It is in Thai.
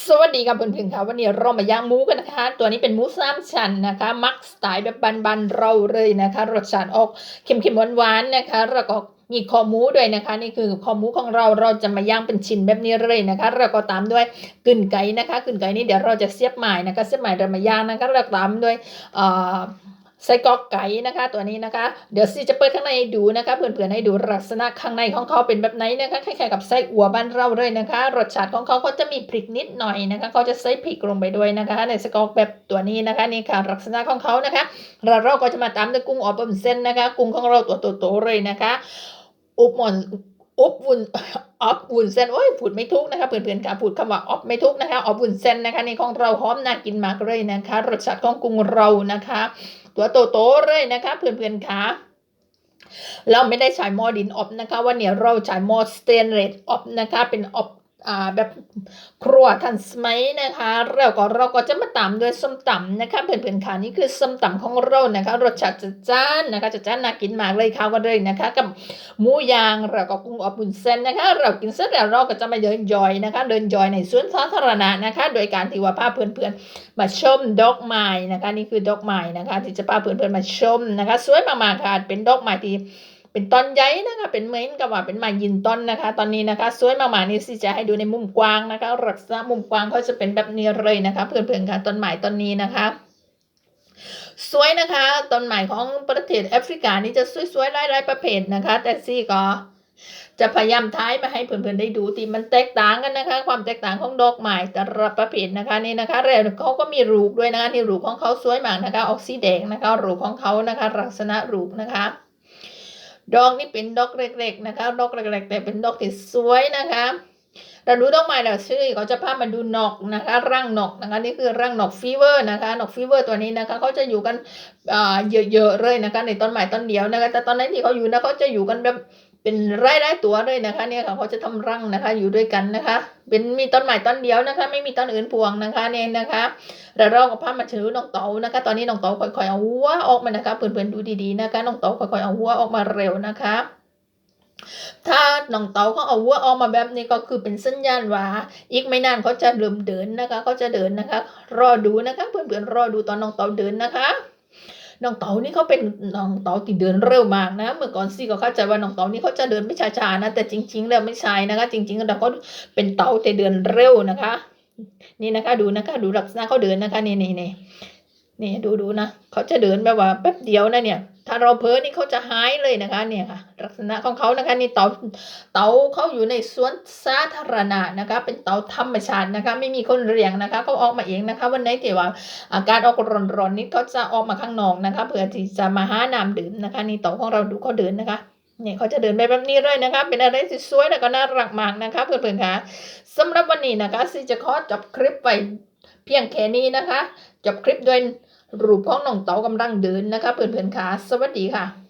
สวัสดีครับเพื่อนๆค่ะวันนี้เรามาย่างหมูกันนะคะ ตัวนี้เป็นหมูสามชั้นนะคะ มักสไตล์แบบบันๆเราเลยนะคะรสชาติออกเค็มๆหวานๆนะคะแล้วก็มีคอหมูด้วยนะคะนี่คือคอหมูของเราเราจะมาย่างเป็นชิ้นแบบนี้เลยนะคะแล้วก็ตามด้วยกึ่นไก่นะคะกึ่นไก่นี่เดี๋ยวเราจะเสียบหมายนะคะเสียบหมายเรามาย่างนะคะแล้วตามด้วยเอ่อ ไส้กรอกไก่นะคะตัวนี้นะคะ เดี๋ยวซีจะเปิดข้างในให้ดูนะคะเพื่อนๆให้ดูลักษณะข้างในของเขาเป็นแบบไหนนะคะคล้ายๆกับไส้อัวบ้านเราเลยนะคะ รสชาติของเขาเขาจะมีพริกนิดหน่อยนะคะเขาจะใส่พริกลงไปด้วยนะคะ ในไส้กรอกแบบตัวนี้นะคะนี่ค่ะลักษณะของเขานะคะแล้วเราก็จะมาตามด้วยกุ้งออบบนเส้นนะคะ กุ้งของเราตัวโตๆเลยนะคะ อุบหมอน อบวุนออบวุนเส้นโอ้ยพูดไม่ทุกนะคะเพื่อนๆค่ะพูดคำว่าออบไม่ทุกนะคะออบวุนเส้นนะคะในของเราหอมน่ากินมากเลยนะคะรสชาติของกุ้งเรานะคะ ตัวโตๆเลยนะคะเพื่อนๆคะเราไม่ได้ใช้หม้อดินอบนะคะ วันนี้เราใช้หม้อสเตนเลสอบนะคะ เป็นอบอ่า แบบครัวทันสมัยนะคะแล้วก็เราก็จะมาตามด้วยส้มตำนะคะเพื่อนๆค่ะนี่คือส้มตำของเรานะคะรสชาติจัดจ้านนะคะจัดจ้านน่ากินมากเลยค่ะวันเลยนะคะ กับหมูย่างแล้วก็กุ้งอบบุญเส้นนะคะ เรากินเสร็จแล้วเราก็จะมาเดินจอยนะคะ เดินจอยในสวนสาธารณะนะคะ โดยการที่ว่าพาเพื่อนๆมาชมดอกไม้นะคะ นี่คือดอกไม้นะคะ ที่จะพาเพื่อนๆมาชมนะคะ สวยมากๆค่ะเป็นดอกไม้ที่ เป็นต้นใหญ่นะคะเป็นเหมือนกับว่าเป็นไม้ยืนต้นนะคะ ตอนนี้นะคะสวยมากๆนี่สิจะให้ดูในมุมกว้างนะคะลักษณะมุมกว้างเขาจะเป็นแบบนี้เลยนะคะเพื่อนๆค่ะต้นไม้ต้นนี้นะคะสวยนะคะต้นไม้ของประเทศแอฟริกานี่จะสวยๆหลายๆประเภทนะคะ แต่ซี่ก็จะพยายามท้ายมาให้เพื่อนๆได้ดูที่มันแตกต่างกันนะคะ ความแตกต่างของดอกไม้แต่ละประเภทนะคะนี่นะคะแล้วเขาก็มีรูปด้วยนะคะนี่รูปของเขาสวยมากนะคะ ออกสีแดงนะคะรูปของเขานะคะลักษณะรูปนะคะ ดอกนี่เป็นดอกเล็กๆนะคะ ดอกเล็กๆแต่เป็นดอกที่สวยนะคะเราดูดอกไม้เราชื่อเขาจะพามาดูนกนะคะร่างนกนะคะนี่คือร่างนกฟีเวอร์นะคะนกฟีเวอร์ตัวนี้นะคะเขาจะอยู่กันอ่าเยอะๆเลยนะคะในต้นไม้ต้นเดียวนะคะแต่ตอนนั้นที่เขาอยู่นะเขาจะอยู่กันแบบ เป็นไร่ไร่ตัวเลยนะคะเนี่ยค่ะเขาจะทำรังนะคะ อยู่ด้วยกันนะคะ เป็นมีต้นไม้ต้นเดียวนะคะ ไม่มีต้นอื่นพวงนะคะเนี่ยนะคะแล้วเราก็พามาถือน้องเต๋านะคะ ตอนนี้น้องเต๋าค่อยๆเอาหัวออกมานะคะเพื่อนๆดูดีๆนะคะน้องเต๋าค่อยๆเอาหัวออกมาเร็วนะคะถ้าน้องเต๋าเขาเอาหัวออกมาแบบนี้ก็คือเป็นสัญญาณว่าอีกไม่นานเขาจะเริ่มเดินนะคะเขาจะเดินนะคะ รอดูนะคะ เพื่อนๆรอดูตอนน้องเต๋าเดินนะคะ น้องเต๋านี่เขาเป็นน้องเต๋าที่เดินเร็วมากนะ เมื่อก่อนซี่ก็เข้าใจว่าน้องเต๋านี่เขาจะเดินไม่ช้าๆนะ แต่จริง ๆ แล้วไม่ใช่นะคะ จริงๆแล้วเขาเป็นเต๋าแต่เดินเร็วนะคะ นี่นะคะ ดูนะคะ ดูลักษณะเขาเดินนะคะนี่นี่นี่ นี่ดูดูนะเขาจะเดินแบบว่าแป๊บเดียวนะเนี่ย ถ้าเราเพ้อนี่เขาจะหายเลยนะคะ เนี่ยค่ะ ลักษณะของเขานะคะนี่เตาเตาเขาอยู่ในสวนสาธารณะนะคะ เป็นเตาธรรมชาตินะคะ ไม่มีคนเลี้ยงนะคะเขาออกมาเองนะคะ วันไหนที่ว่าอากาศออกร้อนๆนี่เขาจะออกมาข้างนอกนะคะ เพื่อที่จะมาหาน้ำดื่มนะคะ นี่เต่าของเราดูเขาเดินนะคะเนี่ยเขาจะเดินไปแบบนี้เลยนะคะ เป็นอะไรที่สวยแล้วก็น่ารักมากนะคะเพื่อนๆค่ะสำหรับวันนี้นะคะซีจะขอจบคลิปไป เพียงแค่นี้นะคะ จบคลิปด้วยรูปของน้องเต๋ากำลังเดินนะคะ เพื่อนๆค่ะ สวัสดีค่ะ